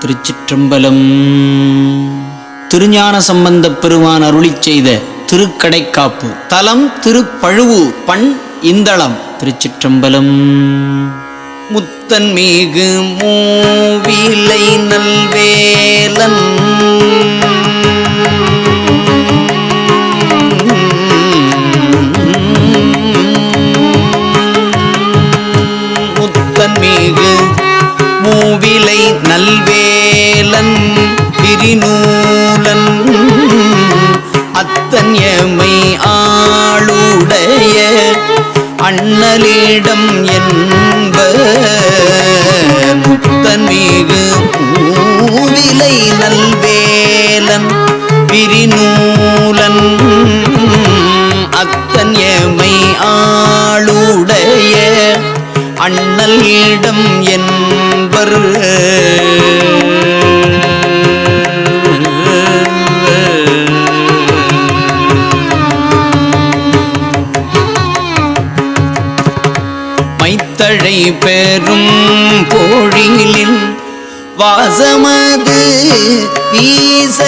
திருச்சிற்றம்பலம். திருஞான சம்பந்தப் பெருமான் அருளி செய்த திருக்கடைக்காப்பு. தலம் திருப்பழுவூர் பண் இந்தளம். திருச்சிற்றம்பலம். முத்தன் மீகு மூவிலை நல்வேலன் எமை ஆளுடைய அண்ணலிடம் என்ப முத்தன் மீது மூவிலை நல்வேலன் பிரிநூலன் அத்தன் எமை ஆளுடைய அண்ணலிடம் என்பர் தழை பெறும் போழிலின் வாசமது வீச.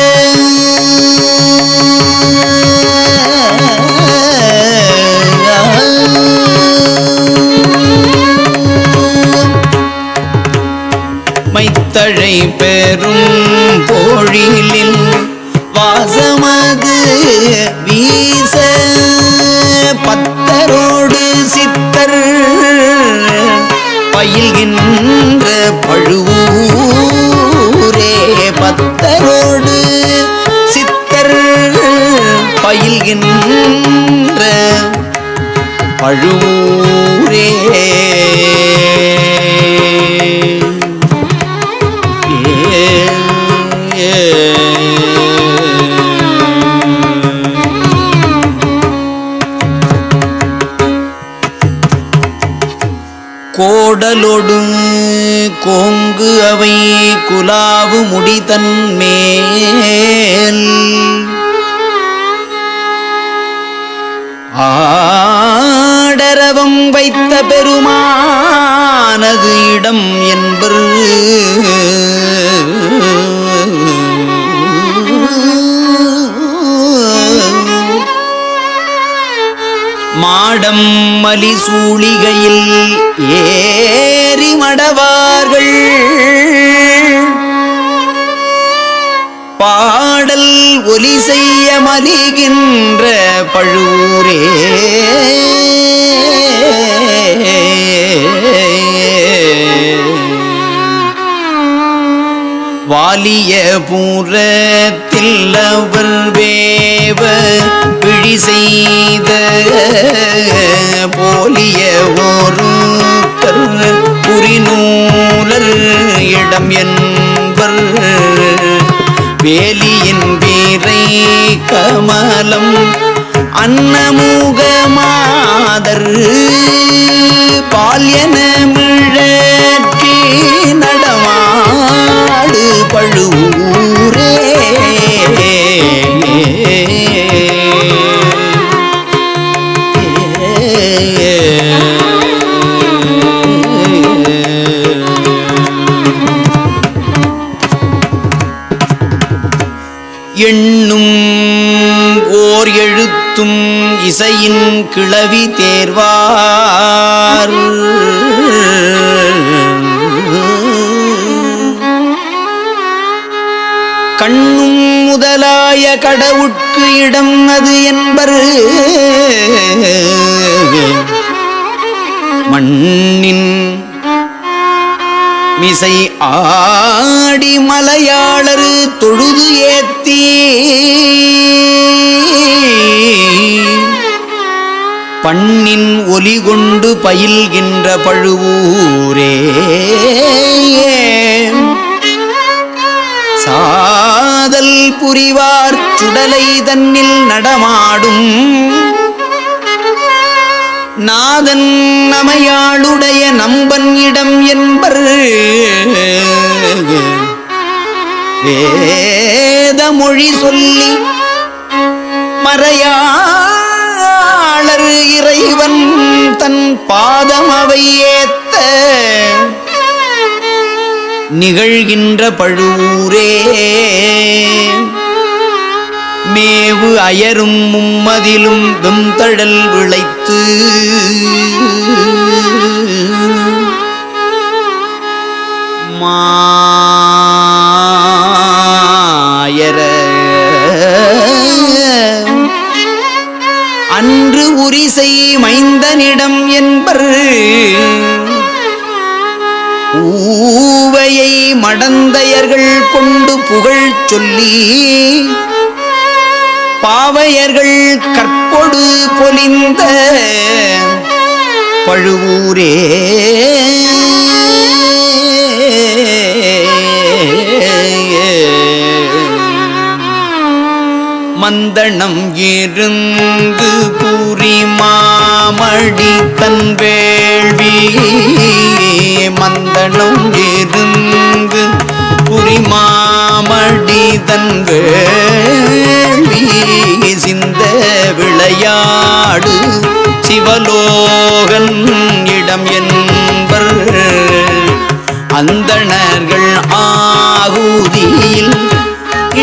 மைத்தழை பெறும் போழிலில் வாசமது வீச. பத்தரோடு பயில்கின்ற பழுவூரே பத்தரோடு சித்தர் பயில்கின்ற பழுவூரே கோடலொடு கோங்கு அவை குலாவு முடிதன் மேல் ஆடரவம் வைத்த பெருமானது இடம் என்பது மாடம் மலி சூழிகையில் ஏறி மடவார்கள். பாடல் ஒலி செய்ய மலிகின்ற பழுவூரே வாலிய பூரத்தில் அவர் வேவ பிழி செய்த போலிய ஒரு புரிநூலர் இடம் என்பர். வேலியின் வீரை கமலம் அன்னமுகமாதர். பால்யன மிழற்றி நட பழுவூரே எண்ணும் ஓர் எழுத்தும் இசையின் கிளவி தேர்வா. கண்ணும் முதலாய கடவுட்கு இடம் அது என்பர். மண்ணின் மிசை ஆடி மலையாளர் தொழுது ஏத்தி. பண்ணின் ஒலி கொண்டு பயில்கின்ற பழுவூரே. சா புரிவார் சுடலை தன்னில் நடமாடும். நாதன் நமையாளுடைய நம்பன் இடம் என்பர். வேத மொழி சொல்லி மறையாளர் இறைவன் தன் பாதம் அவை ஏத்த. நிகழ்கின்ற பழுவூரே. மேவு அயரும் மும்மதிலும் வெம்தழல் விளைத்து. மாயர அன்று உரிசை மைந்தனிடம் என்பர். மடந்தையர்கள் கொண்டு புகழ் சொல்லி பாவையர்கள் கற்பொடு பொலிந்த பழுவூரே. மந்தனம் இருந்து பூரி மாமடி தன் வேள்வி மந்தனம் இருந்து புரி மாமடி தன் வேள்வி சிந்த விளையாடு சிவலோகன் இடம் என்பர். அந்தணர்கள் ஆகுதியில்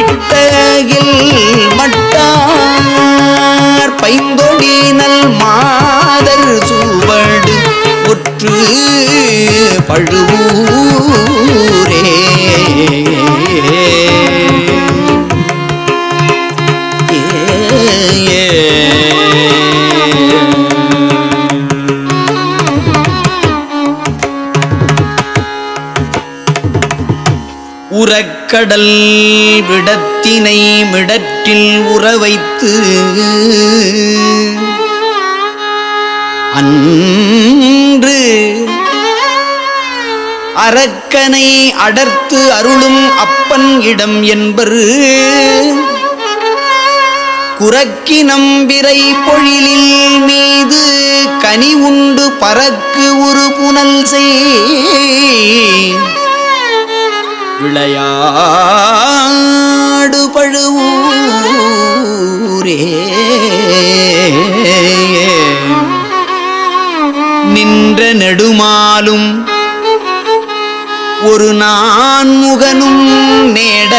இட்டகில் மட்டார் பைந்தொடினல் மாதர் சுவடு ஒற்று பழுவூரே உறக்கடல் விடத்தினை மிடற்றில் உறவைத்து அன்று அரக்கனை அடர்த்து அருளும் அப்பன் இடம் என்பரு. குரக்கினம் விரை பொழிலில் மீது கனி உண்டு பறக்கு ஒரு புனல் செய். விளையாடு பழுவூரே நின்ற நெடுமாலும் ஒரு நான்முகனும் நேட.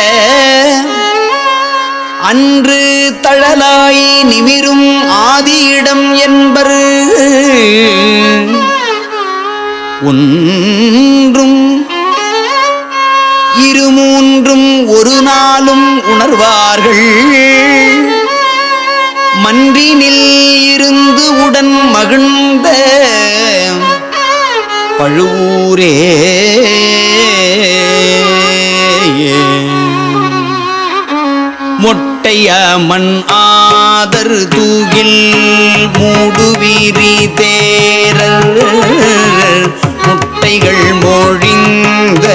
அன்று தழலாய் நிமிரும் ஆதியிடம் என்பர். ஒன்றும் இரு மூன்றும் ஒரு நாளும் உணர்வார்கள். மன்றினில் இருந்து உடன் மகிழ்ந்த பழுவூரே. மொட்டைய மண் ஆதர் தூகில் மூடுவீரி தேரர். முட்டைகள் மொழிந்த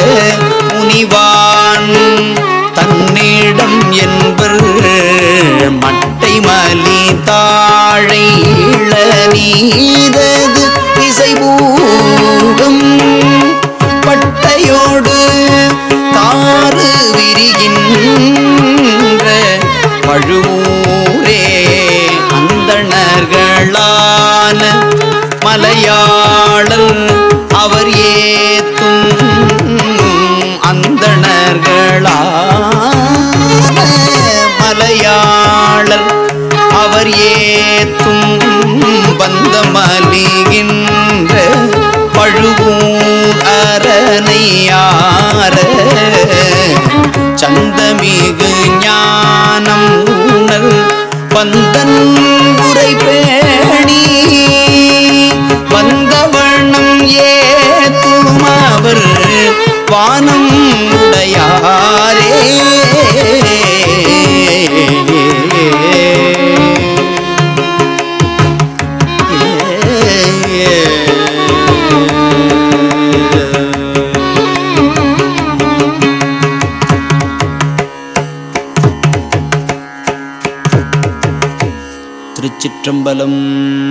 மலி தாழை நீதது இசைபூகம் பட்டையோடு தாறு விரிகின்ற பழுவூரே அந்தணர்களான மலையாளர் அவர் canta திருச்சிற்றம்பலம்